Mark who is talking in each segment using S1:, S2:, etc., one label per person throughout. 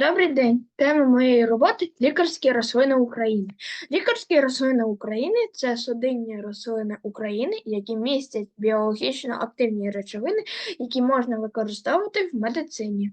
S1: Добрий день. Тема моєї роботи лікарські рослини України. Лікарські рослини України це судинні рослини України, які містять біологічно активні речовини, які можна використовувати в медицині.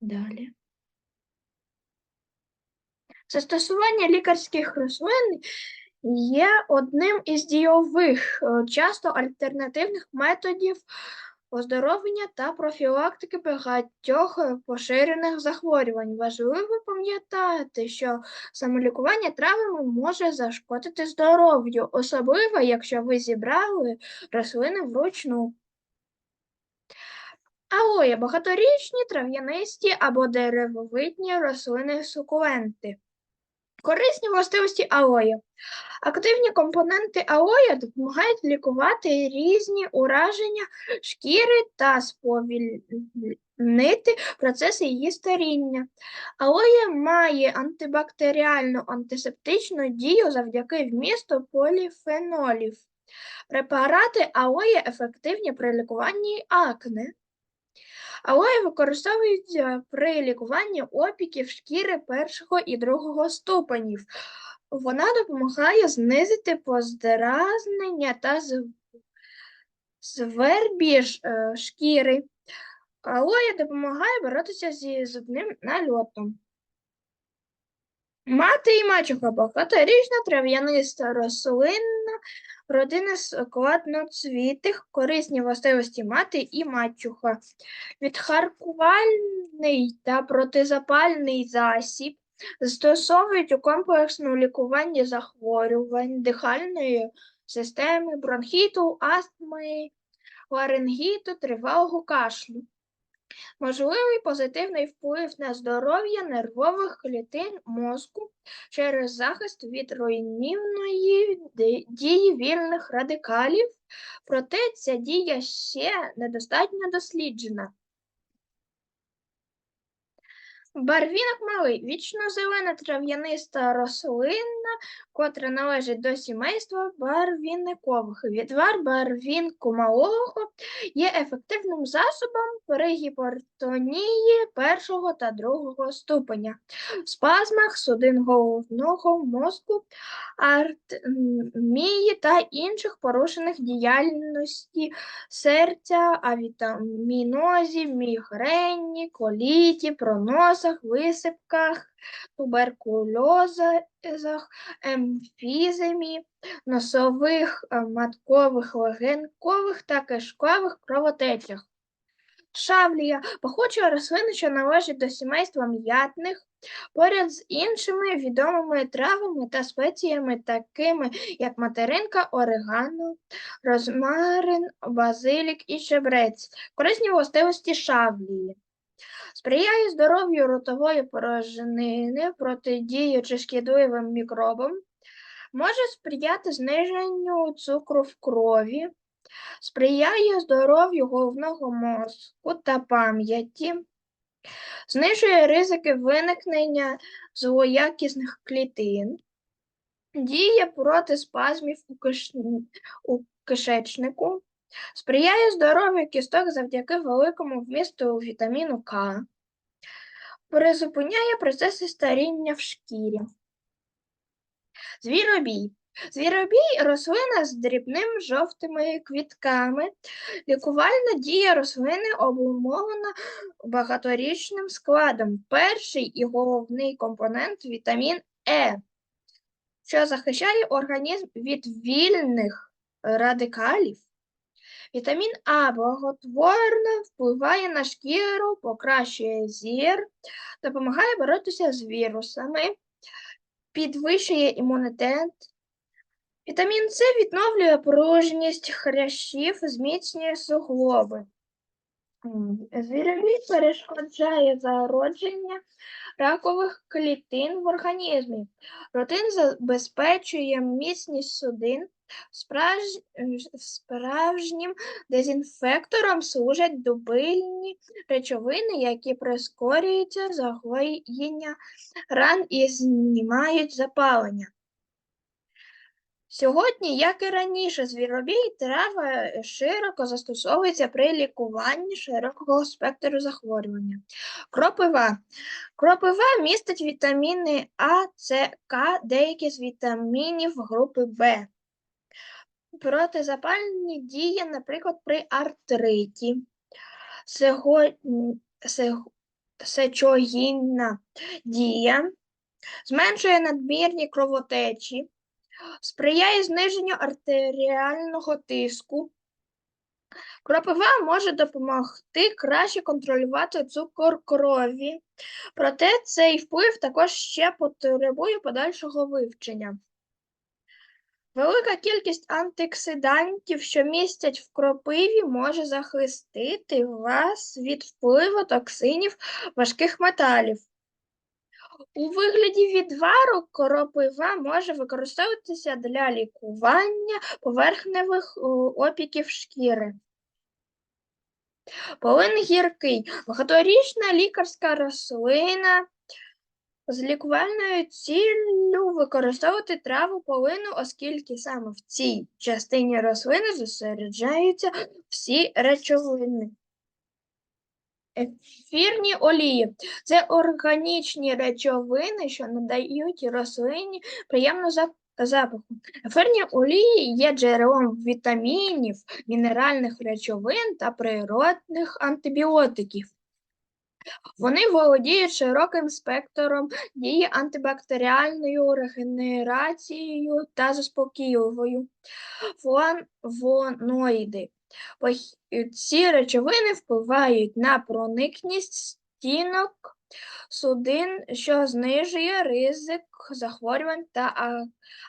S1: Далі. Застосування лікарських рослин є одним із дійових, е, часто альтернативних методів оздоровлення та профілактики багатьох е, поширених захворювань. Важливо пам'ятати, що самолікування травами може зашкодити здоров'ю, особливо якщо ви зібрали рослини вручну. Алоє багаторічні трав'янисті або деревовидні рослини сукуленти. Корисні властивості алоє. Активні компоненти алоя допомагають лікувати різні ураження шкіри та сповільнити процеси її старіння. Алоє має антибактеріальну антисептичну дію завдяки вмісту поліфенолів. Препарати алоє ефективні при лікуванні акне. Алоє використовується при лікуванні опіків шкіри першого і другого ступенів. Вона допомагає знизити поздразнення та звербіж е, шкіри. Алоя допомагає боротися зі зубним нальотом. Мати і мачуха багаторічна трав'яниста рослинна родина складноцвітих, корисні властивості мати і мачуха. Відхаркувальний та протизапальний засіб застосовують у комплексному лікуванні захворювань дихальної системи, бронхіту, астми, ларингіту, тривалого кашлю. Можливий позитивний вплив на здоров'я нервових клітин мозку через захист від руйнівної дії вільних радикалів, проте ця дія ще недостатньо досліджена. Барвінок малий вічно-зелена трав'яниста рослина, котра належить до сімейства барвінникових. Відвар барвінку малого є ефективним засобом при гіпертонії першого та другого ступеня, спазмах судин головного мозку, артмії та інших порушених діяльності серця, авітамінозі, мігрені, коліті, проносах, висипках, туберкульозах, емфіземі, носових, е, маткових, легенкових та кишкових кровотечах. Шавлія похоча рослина, що належить до сімейства м'ятних, поряд з іншими відомими травами та спеціями, такими як материнка, орегано, розмарин, базилік і чебрець, корисні властивості шавлії. Сприяє здоров'ю ротової порожнини, протидіючи шкідливим мікробам, може сприяти зниженню цукру в крові, сприяє здоров'ю головного мозку та пам'яті, знижує ризики виникнення злоякісних клітин, діє проти спазмів у, киш... у кишечнику, Сприяє здоров'ю кісток завдяки великому вмісту вітаміну К, призупиняє процеси старіння в шкірі. Звіробій. Звіробій рослина з дрібними жовтими квітками. Лікувальна дія рослини обумовлена багаторічним складом. Перший і головний компонент вітамін Е, що захищає організм від вільних радикалів. Вітамін А благотворно впливає на шкіру, покращує зір, допомагає боротися з вірусами, підвищує імунітет. Вітамін С відновлює пружність хрящів, зміцнює суглоби. Звіровід перешкоджає зародження ракових клітин в організмі. Рутин забезпечує міцність судин, Справж... Справжнім дезінфектором служать дубильні речовини, які прискорюються загоєння ран і знімають запалення. Сьогодні, як і раніше, звіробій трава широко застосовується при лікуванні широкого спектру захворювання. Кропива. Кропива містить вітаміни А, С, К, деякі з вітамінів групи В. Протизапальні дії, наприклад, при артриті, сечогінна дія, зменшує надмірні кровотечі, сприяє зниженню артеріального тиску. Кропива може допомогти краще контролювати цукор крові, проте цей вплив також ще потребує подальшого вивчення. Велика кількість антиоксидантів, що містять в кропиві, може захистити вас від впливу токсинів важких металів. У вигляді відвару кропива може використовуватися для лікування поверхневих опіків шкіри. Полин гіркий багаторічна лікарська рослина з лікувальною ціллю використовувати траву полину, оскільки саме в цій частині рослини зосереджаються всі речовини. Ефірні олії це органічні речовини, що надають рослині приємну запаху. Ефірні олії є джерелом вітамінів, мінеральних речовин та природних антибіотиків. Вони володіють широким спектром дії антибактеріальною регенерацією та заспокійливою флавоноїди. Ці речовини впливають на проникність стінок судин, що знижує ризик захворювань та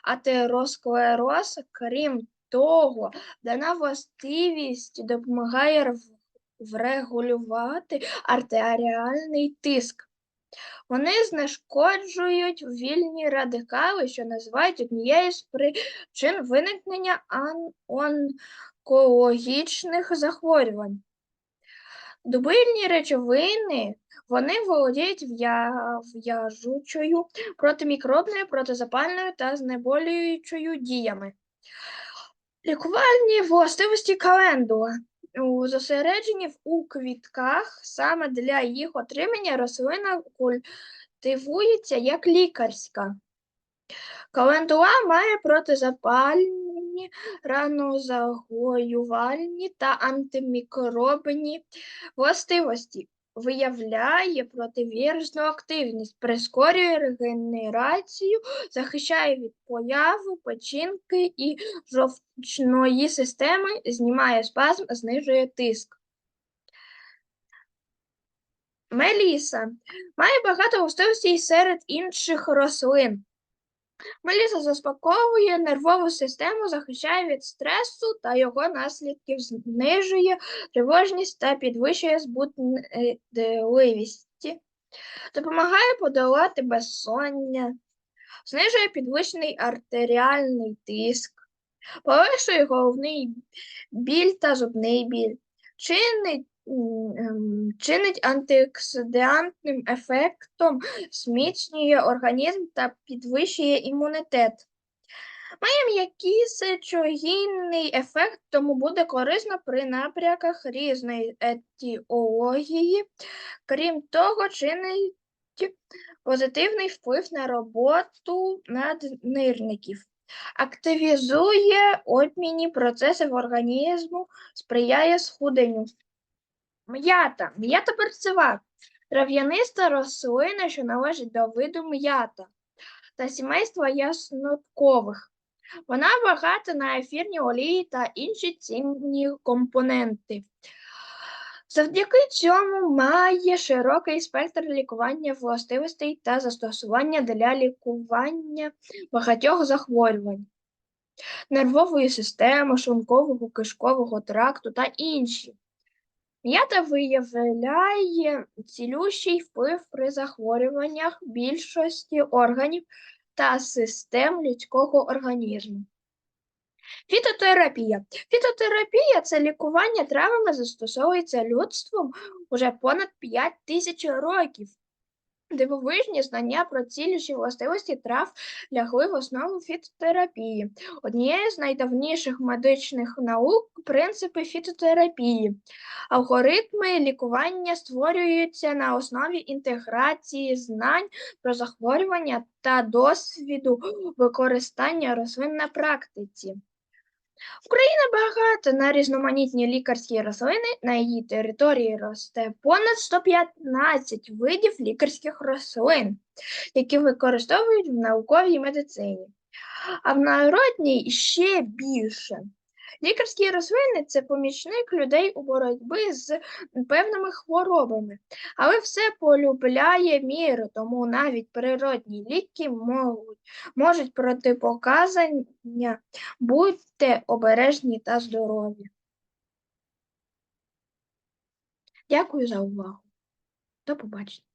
S1: атеросклероз. Крім того, дана властивість допомагає рв- врегулювати артеріальний тиск. Вони знешкоджують вільні радикали, що називають однією з причин виникнення онкологічних захворювань. Дубильні речовини вони володіють в'яжучою, протимікробною, протизапальною та знеболюючою діями. Лікувальні властивості календула. В- у квітках саме для їх отримання рослина культивується як лікарська. Календула має протизапальні, ранозагоювальні та антимікробні властивості, виявляє противірусну активність, прискорює регенерацію, захищає від появи печінки і жовчної системи, знімає спазм, знижує тиск. Меліса має багато властивостей серед інших рослин. Меліса заспокоює нервову систему, захищає від стресу та його наслідків, знижує тривожність та підвищує збудливість, допомагає подолати безсоння, знижує підвищений артеріальний тиск, полегшує головний біль та зубний біль, чинить, чинить антиоксидантним ефектом, зміцнює організм та підвищує імунітет. Має м'який сечогінний ефект, тому буде корисно при напряках різної етіології. Крім того, чинить позитивний вплив на роботу наднирників. Активізує обмінні процеси в організму, сприяє схуденню. М'ята. М'ята перцева. Трав'яниста рослина, що належить до виду м'ята та сімейства ясноткових. Вона багата на ефірні олії та інші цінні компоненти. Завдяки цьому має широкий спектр лікування властивостей та застосування для лікування багатьох захворювань, нервової системи, шлункового, кишкового тракту та інші. М'ята виявляє цілющий вплив при захворюваннях більшості органів та систем людського організму. Фітотерапія. Фітотерапія це лікування травами застосовується людством уже понад 5 тисяч років. Дивовижні знання про цілющі властивості трав лягли в основу фітотерапії. Однією з найдавніших медичних наук принципи фітотерапії. Алгоритми лікування створюються на основі інтеграції знань про захворювання та досвіду використання рослин на практиці. Україна багата на різноманітні лікарські рослини. На її території росте понад 115 видів лікарських рослин, які використовують в науковій медицині. А в народній ще більше. Лікарські рослини це помічник людей у боротьбі з певними хворобами, але все полюбляє міру, тому навіть природні ліки можуть, можуть протипоказання Будьте обережні та здорові. Дякую за увагу. До побачення.